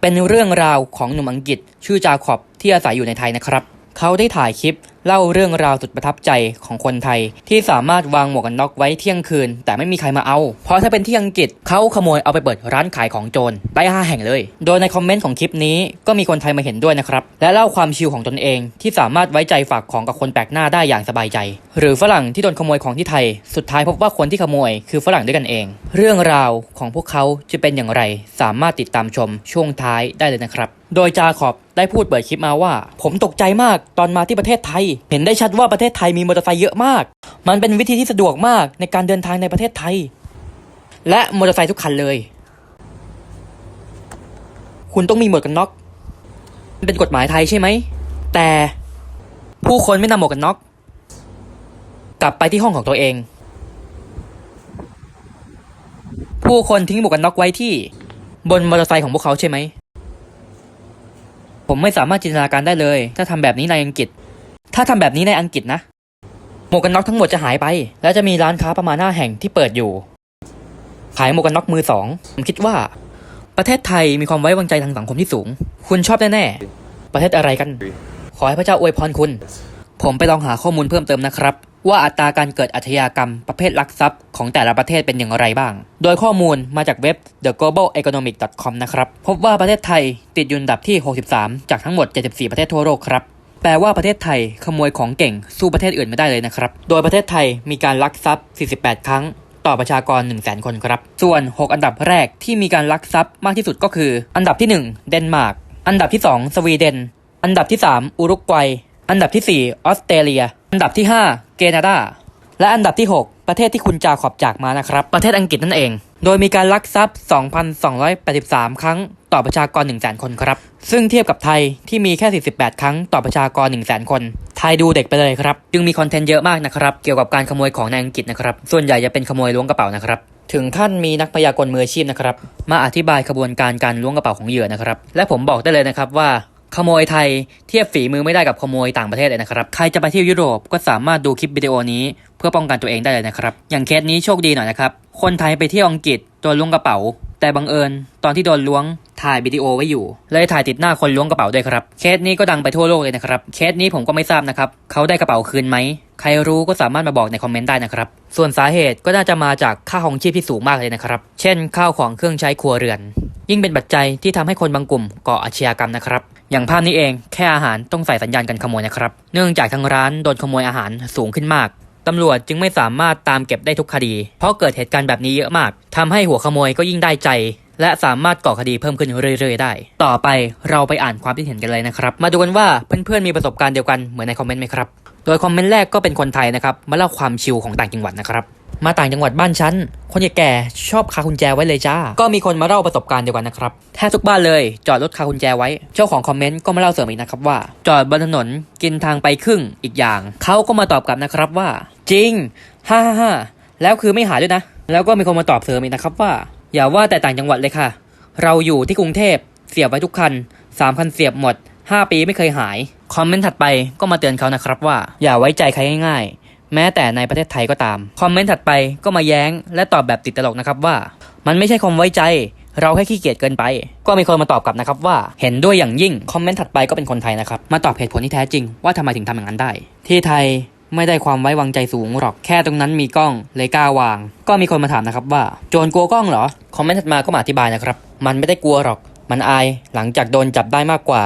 เป็นเรื่องราวของหนุ่มอังกฤษชื่อจาขอบที่อาศัยอยู่ในไทยนะครับ เขาได้ถ่ายคลิปเล่าเรื่องราวสุดประทับใจของคนไทย ที่สามารถวางหมวกกันน็อกไว้เที่ยงคืน แต่ไม่มีใครมาเอา เพราะถ้าเป็นที่อังกฤษเขาขโมยเอาไปเปิดร้านขายของโจรไปห้าแห่งเลย โดยในคอมเมนต์ของคลิปนี้ก็มีคนไทยมาเห็นด้วยนะครับ และเล่าความชิลของตนเอง ที่สามารถไว้ใจฝากของกับคนแปลกหน้าได้อย่างสบายใจ หรือฝรั่งที่โดนขโมยของที่ไทย สุดท้ายพบว่าคนที่ขโมยคือฝรั่งด้วยกันเอง เรื่องราวของพวกเขาจะเป็นอย่างไร สามารถติดตามชมช่วงท้ายได้เลยนะครับ โดยจาขอบได้พูดเปิดคลิปมาว่า ผมตกใจมากตอนมาที่ประเทศไทยเห็นได้ชัดว่าประเทศไทยมีมอเตอร์ไซค์เยอะมาก มันเป็นวิธีที่สะดวกมากในการเดินทางในประเทศไทย และมอเตอร์ไซค์ทุกคันเลย คุณต้องมีหมวกกันน็อกเป็นกฎหมายไทยใช่ไหม แต่ผู้คนไม่นำหมวกกันน็อกกลับไปที่ห้องของตัวเอง ผู้คนทิ้งหมวกกันน็อกไว้ที่ บนมอเตอร์ไซค์ของพวกเขาใช่ไหม ผมไม่สามารถจินตนาการได้เลย ถ้าทำแบบนี้ในอังกฤษ ถ้าทำแบบนี้ในอังกฤษนะ หมวกกันน็อกทั้งหมดจะหายไป และจะมีร้านค้าประมาณห้าแห่งที่เปิดอยู่ ขายหมวกกันน็อกมือสองผมคิดว่า ประเทศไทยมีความไว้วางใจทางสังคมที่สูง คุณชอบแน่ๆประเทศอะไรกัน ขอให้พระเจ้าอวยพรคุณ ผมไปลองหาข้อมูลเพิ่มเติมนะครับ ว่าอัตราการเกิดอาชญากรรมประเภทลักทรัพย์ของแต่ละประเทศเป็นอย่างไรบ้าง โดยข้อมูลมาจากเว็บ theglobaleconomic.com นะครับ พบว่าประเทศไทยติดอยู่อันดับที่ 63 จากทั้งหมด 74 ประเทศทั่วโลกครับ แปลว่าประเทศไทยขโมยของเก่งสู้ประเทศอื่นไม่ได้เลยนะครับ โดยประเทศไทยมีการลักทรัพย์ 48 ครั้ง ต่อประชากร 1 0 0 0 0 0 คนครับ ส่วน 6 อันดับแรกที่มีการลักทรัพย์มากที่สุดก็คือ อันดับที่ 1 เดนมาร์ก อันดับที่ 2 สวีเดน อันดับที่ 3 อุรุกวัย อันดับที่ 4 ออสเตรเลีย อันดับที่ 5 เกนาดา และอันดับที่ 6 ประเทศที่คุณจาขอบจากมานะครับ ประเทศอังกฤษนั่นเอง โดยมีการลักทรัพย์ 2,283 ครั้งต่อประชากร 1 0 0 0 0 0 คนครับ ซึ่งเทียบกับไทยที่มีแค่ 48 ครั้งต่อประชากร 1 0 0 0 0 0 คน ไทยดูเด็กไปเลยครับ จึงมีคอนเทนต์เยอะมากนะครับ เกี่ยวกับการขโมยของในอังกฤษนะครับ ส่วนใหญ่จะเป็นขโมยล้วงกระเป๋านะครับ ถึงขั้นมีนักพยากรณ์มืออาชีพนะครับ มาอธิบายขบวนการการล้วงกระเป๋าของเหยื่อนะครับ และผมบอกได้เลยนะครับว่า ขโมยไทยเทียบฝีมือไม่ได้กับขโมยต่างประเทศเลยนะครับ ใครจะไปเที่ยวยุโรปก็สามารถดูคลิปวิดีโอนี้ เพื่อป้องกันตัวเองได้เลยนะครับ อย่างเคสนี้โชคดีหน่อยนะครับ คนไทยไปเที่ยวอังกฤษโดนล้วงกระเป๋า แต่บังเอิญ ตอนที่โดนล้วง ถ่ายวิดีโอไว้อยู่ เลยถ่ายติดหน้าคนล้วงกระเป๋าด้วยครับ เคสนี้ก็ดังไปทั่วโลกเลยนะครับ เคสนี้ผมก็ไม่ทราบนะครับ เขาได้กระเป๋าคืนไหม ใครรู้ก็สามารถมาบอกในคอมเมนต์ได้นะครับ ส่วนสาเหตุก็น่าจะมาจากค่าของชีพที่สูงมากเลยนะครับ เช่น ข้าวของเครื่องใช้ครัวเรือน ยิ่งเป็นปัจจัยที่ทำให้คนบางกลุ่มก่ออาชญากรรมนะครับอย่างภาพนี้เองแค่อาหารต้องใส่สัญญาณกันขโมยนะครับ เนื่องจากทางร้านโดนขโมยอาหารสูงขึ้นมากตำรวจจึงไม่สามารถตามเก็บได้ทุกคดี เพราะเกิดเหตุการณ์แบบนี้เยอะมากทำให้หัวขโมยก็ยิ่งได้ใจ และสามารถก่อคดีเพิ่มขึ้นเรื่อยๆ ได้ ต่อไปเราไปอ่านความคิดเห็นกันเลยนะครับ มาดูกันว่าเพื่อนๆมีประสบการณ์เดียวกันเหมือนในคอมเมนต์ไหมครับ โดยคอมเมนต์แรกก็เป็นคนไทยนะครับ มาเล่าความชิลของต่างจังหวัดนะครับ มาต่างจังหวัดบ้านฉันคนแก่ชอบคากุญแจไว้เลยจ้า ก็มีคนมาเล่าประสบการณ์เดียวกันนะครับแทบทุกบ้านเลยจอดรถคากุญแจไว้ เจ้าของคอมเมนต์ก็มาเล่าเสริมอีกนะครับว่า จอดบนถนนกินทางไปครึ่งอีกอย่างเขาก็มาตอบกลับนะครับว่า จริงฮ่าฮ่าฮ่าแล้วคือไม่หายด้วยนะ แล้วก็มีคนมาตอบเสริมอีกนะครับว่า อย่าว่าแต่ต่างจังหวัดเลยค่ะ เราอยู่ที่กรุงเทพเสียบไว้ทุกคันสามคันเสียบหมด5ปีไม่เคยหาย คอมเมนต์ถัดไปก็มาเตือนเขานะครับว่า อย่าไว้ใจใครง่ายๆ แม้แต่ในประเทศไทยก็ตาม คอมเมนต์ถัดไปก็มาแย้งและตอบแบบติดตลกนะครับว่า มันไม่ใช่ความไว้ใจเราแค่ขี้เกียจเกินไป ก็มีคนมาตอบกลับนะครับว่าเห็นด้วยอย่างยิ่ง คอมเมนต์ถัดไปก็เป็นคนไทยนะครับ มาตอบเหตุผลที่แท้จริงว่าทำไมถึงทำอย่างนั้นได้ ที่ไทย ไม่ได้ความไว้วางใจสูงหรอก แค่ตรงนั้นมีกล้องเลยกล้าวาง ก็มีคนมาถามนะครับว่า โจรกลัวกล้องเหรอ คอมเมนต์ถัดมาก็มาอธิบายนะครับ มันไม่ได้กลัวหรอก มันอาย หลังจากโดนจับได้มากกว่า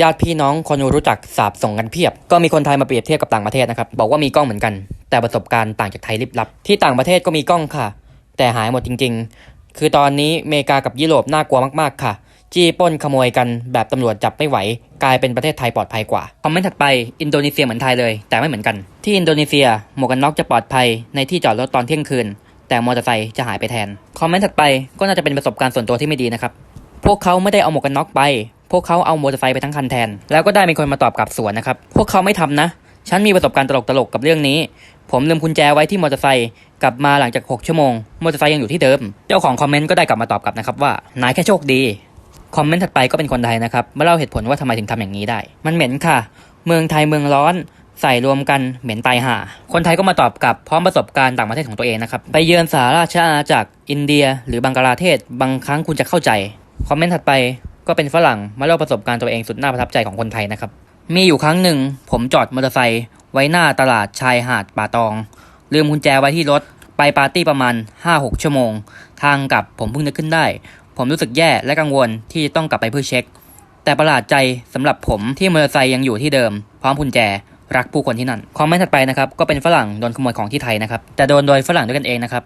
ญาติพี่น้องคนรู้จักสาบส่งกันเพียบ ก็มีคนไทยมาเปรียบเทียบกับต่างประเทศนะครับ บอกว่ามีกล้องเหมือนกัน แต่ประสบการณ์ต่างจากไทยลิบลับ ที่ต่างประเทศก็มีกล้องค่ะ แต่หายหมดจริง ๆ คือตอนนี้อเมริกากับยุโรปน่ากลัวมากๆค่ะ จี้ป้นขโมยกันแบบตำรวจจับไม่ไหว กลายเป็นประเทศไทยปลอดภัยกว่า คอมเมนต์ถัดไปอินโดนีเซียเหมือนไทยเลย แต่ไม่เหมือนกัน ที่อินโดนีเซียหมวกกันน็อกจะปลอดภัยในที่จอดรถตอนเที่ยงคืน แต่มอเตอร์ไซค์จะหายไปแทน คอมเมนต์ถัดไปก็น่าจะเป็นประสบการณ์ส่วนตัวที่ไม่ดีนะครับ พวกเขาไม่ได้เอาหมวกกันน็อกไป พวกเขาเอามอเตอร์ไซค์ไปทั้งคันแทน แล้วก็ได้มีคนมาตอบกลับสวนนะครับ พวกเขาไม่ทำนะ ฉันมีประสบการณ์ตลกๆกับเรื่องนี้ ผมลืมกุญแจไว้ที่มอเตอร์ไซค์กลับมาหลังจาก 6 ชั่วโมง มอเตอร์ไซค์ยังอยู่ที่เดิม เจ้าของคอมเมนต์ก็ได้กลับมาตอบกลับนะครับว่า นายแค่โชคดี คอมเมนต์ถัดไปก็เป็นคนไทยนะครับมาเล่าเหตุผลว่าทำไมถึงทำอย่างนี้ได้ มันเหม็นค่ะ เมืองไทยเมืองร้อนใส่รวมกันเหม็นตายห่า คนไทยก็มาตอบกลับพร้อมประสบการณ์ต่างประเทศของตัวเองนะครับ ไปเยือนสหราชอาณาจักรอินเดีย หรือบังกลาเทศ บางครั้งคุณจะเข้าใจ คอมเมนต์ถัดไปก็เป็นฝรั่งมาเล่าประสบการณ์ตัวเองสุดน่าประทับใจของคนไทยนะครับ มีอยู่ครั้งหนึ่ง ผมจอดมอเตอร์ไซค์ไว้หน้าตลาดชายหาดป่าตอง ลืมกุญแจไว้ที่รถไปปาร์ตี้ประมาณ 5-6 ชั่วโมง ทางกลับผมเพิ่งนึกขึ้นได้ ผมรู้สึกแย่และกังวลที่ต้องกลับไปเพื่อเช็ค แต่ประหลาดใจสำหรับผมที่มอเตอร์ไซค์ยังอยู่ที่เดิม พร้อมกุญแจรักผู้คนที่นั่นคอมเมนต์ถัดไปนะครับก็เป็นฝรั่งโดนขโมยของที่ไทยนะครับแต่โดนโดยฝรั่งด้วยกันเองนะครับ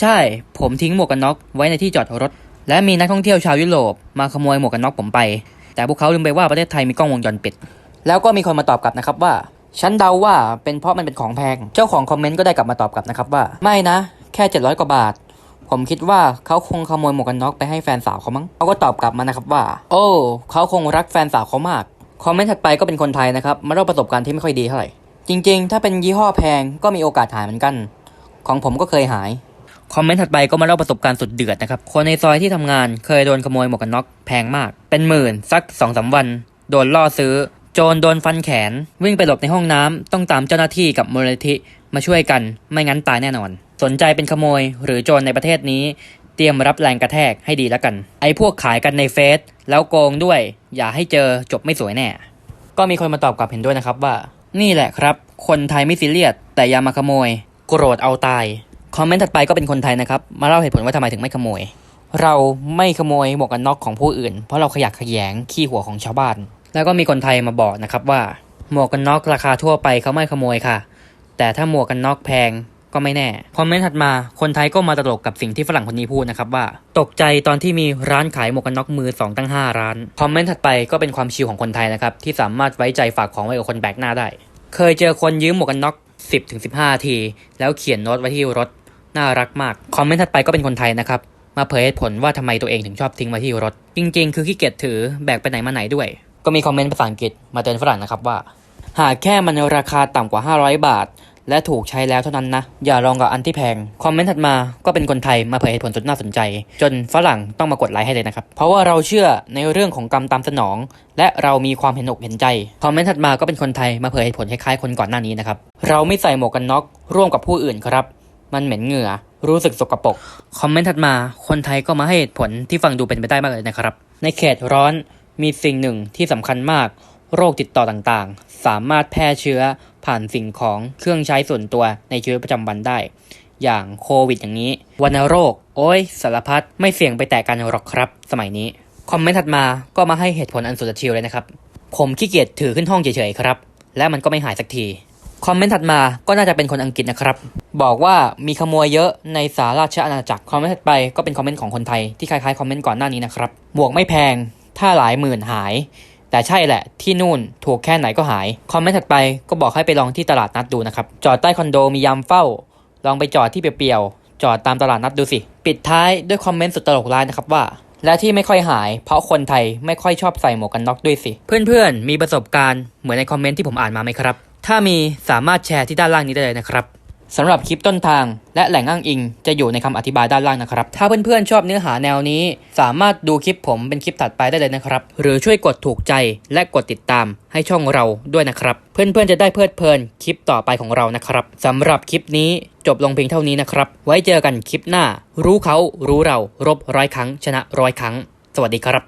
ใช่ผมทิ้งหมวกกันน็อกไว้ในที่จอดรถ และมีนักท่องเที่ยวชาวยุโรปมาขโมยหมวกกันน็อกผมไป แต่พวกเขาลืมไปว่าประเทศไทยมีกล้องวงจรปิด แล้วก็มีคนมาตอบกลับนะครับว่าฉันเดาว่าเป็นเพราะมันเป็นของแพง เจ้าของคอมเมนต์ก็ได้กลับมาตอบกลับนะครับว่า ไม่นะ แค่ 700 กว่าบาท ผมคิดว่าเขาคงขโมยหมวกกันน็อกไปให้แฟนสาวเขามั้งเขาก็ตอบกลับมานะครับว่า โอ้เขาคงรักแฟนสาวเขามากคอมเมนต์ถัดไปก็เป็นคนไทยนะครับมาเล่าประสบการณ์ที่ไม่ค่อยดีเท่าไหร่จริงๆ ถ้าเป็นยี่ห้อแพงก็มีโอกาสหายเหมือนกัน ของผมก็เคยหายคอมเมนต์ถัดไปก็มาเล่าประสบการณ์สุดเดือดนะครับ คนในซอยที่ทำงานเคยโดนขโมยหมวกกันน็อกแพงมาก เป็นหมื่นสักสองสาวัน โดนล่อซื้อ โจรโดนฟันแขน วิ่งไปหลบในห้องน้ำต้องตามเจ้าหน้าที่กับมูลนิธิมาช่วยกัน ไม่งั้นตายแน่นอน สนใจเป็นขโมยหรือโจรในประเทศนี้ เตรียมรับแรงกระแทกให้ดีแล้วกัน ไอ้พวกขายกันในเฟซแล้วโกงด้วย อย่าให้เจอจบไม่สวยแน่ ก็มีคนมาตอบกลับเห็นด้วยนะครับว่า นี่แหละครับ คนไทยไม่ซีเรียสแต่อย่ามาขโมย โกรธเอาตายคอมเมนต์ถัดไปก็เป็นคนไทยนะครับ มาเล่าเหตุผลว่าทำไมถึงไม่ขโมย เราไม่ขโมยหมวกกันน็อกของผู้อื่น เพราะเราขยักขยแยงขี้หัวของชาวบ้าน แล้วก็มีคนไทยมาบอกนะครับว่า หมวกกันน็อกราคาทั่วไปเขาไม่ขโมยค่ะ แต่ถ้าหมวกกันน็อกแพง ก็ไม่แน่คอมเมนต์ถัดมาคนไทยก็มาตลกกับสิ่งที่ฝรั่งคนนี้พูดนะครับว่า ตกใจตอนที่มีร้านขายหมวกกันน็อกมือสองตั้งห้าร้าน คอมเมนต์ถัดไปก็เป็นความชิลของคนไทยนะครับ ที่สามารถไว้ใจฝากของไว้กับคนแปลกหน้าได้ เคยเจอคนยืมหมวกกันน็อก 10ถึง15 ที แล้วเขียนโน้ตไว้ที่รถน่ารักมากคอมเมนต์ถัดไปก็เป็นคนไทยนะครับมาเผยเหตุผลว่าทำไมตัวเองถึงชอบทิ้งไว้ที่รถ จริง ๆ คือขี้เกียจถือแบกไปไหนมาไหนด้วย ก็มีคอมเมนต์ภาษาอังกฤษมาเตือนฝรั่งนะครับว่า หากแค่มันราคาต่ำกว่า 500 บาท และถูกใช้แล้วเท่านั้นนะ อย่าลองกับอันที่แพง คอมเมนต์ถัดมาก็เป็นคนไทยมาเผยเหตุผลสุดน่าสนใจ จนฝรั่งต้องมากดไลค์ให้เลยนะครับ เพราะว่าเราเชื่อในเรื่องของกรรมตามสนอง และเรามีความเห็นอกเห็นใจ คอมเมนต์ถัดมาก็เป็นคนไทยมาเผยเหตุผลคล้ายๆคนก่อนหน้านี้นะครับ เราไม่ใส่หมวกกันน็อกร่วมกับผู้อื่นครับ มันเหม็นเหงื่อ รู้สึกสกปรก คอมเมนต์ถัดมา คนไทยก็มาให้เหตุผลที่ฟังดูเป็นไปได้มากเลยนะครับ ในเขตร้อนมีสิ่งหนึ่งที่สำคัญมาก โรคติดต่อต่างๆ สามารถแพร่เชื้อผ่านสิ่งของเครื่องใช้ส่วนตัวในชีวิตประจำวันได้ อย่างโควิดอย่างนี้วัณโรค โอ้ยสารพัดไม่เสี่ยงไปแตะกันหรอกครับ สมัยนี้ คอมเมนต์ถัดมาก็มาให้เหตุผลอันสุดจะชิลเลยนะครับ ผมขี้เกียจถือขึ้นห้องเฉยๆครับ และมันก็ไม่หายสักที คอมเมนต์ถัดมาก็น่าจะเป็นคนอังกฤษนะครับ บอกว่ามีขโมยเยอะในสาราชอาณาจักรคอมเมนต์ถัดไปก็เป็นคอมเมนต์ของคนไทยที่คล้ายๆคอมเมนต์ก่อนหน้านี้นะครับหมวกไม่แพงถ้าหลายหมื่นหาย แต่ใช่แหละที่นู่นถูกแค่ไหนก็หาย คอมเมนต์ถัดไปก็บอกให้ไปลองที่ตลาดนัดดูนะครับ จอดใต้คอนโดมียามเฝ้า ลองไปจอดที่เปรียวๆ จอดตามตลาดนัดดูสิ ปิดท้ายด้วยคอมเมนต์สุดตลกร้ายนะครับว่า และที่ไม่ค่อยหาย เพราะคนไทยไม่ค่อยชอบใส่หมวกกันน็อกด้วยสิ เพื่อนๆ มีประสบการณ์เหมือนในคอมเมนต์ที่ผมอ่านมาไหมครับ ถ้ามีสามารถแชร์ที่ด้านล่างนี้ได้เลยนะครับ สำหรับคลิปต้นทาง และแหล่งอ้างอิง จะอยู่ในคำอธิบายด้านล่างนะครับ ถ้าเพื่อนๆชอบเนื้อหาแนวนี้ สามารถดูคลิปผมเป็นคลิปถัดไปได้เลยนะครับ หรือช่วยกดถูกใจและกดติดตามให้ช่องเราด้วยนะครับ เพื่อนๆจะได้เพลิดเพลินคลิปต่อไปของเรานะครับสำหรับคลิปนี้จบลงเพียงเท่านี้นะครับ ไว้เจอกันคลิปหน้า รู้เขารู้เรารบร้อยครั้ง ชนะร้อยครั้ง สวัสดีครับ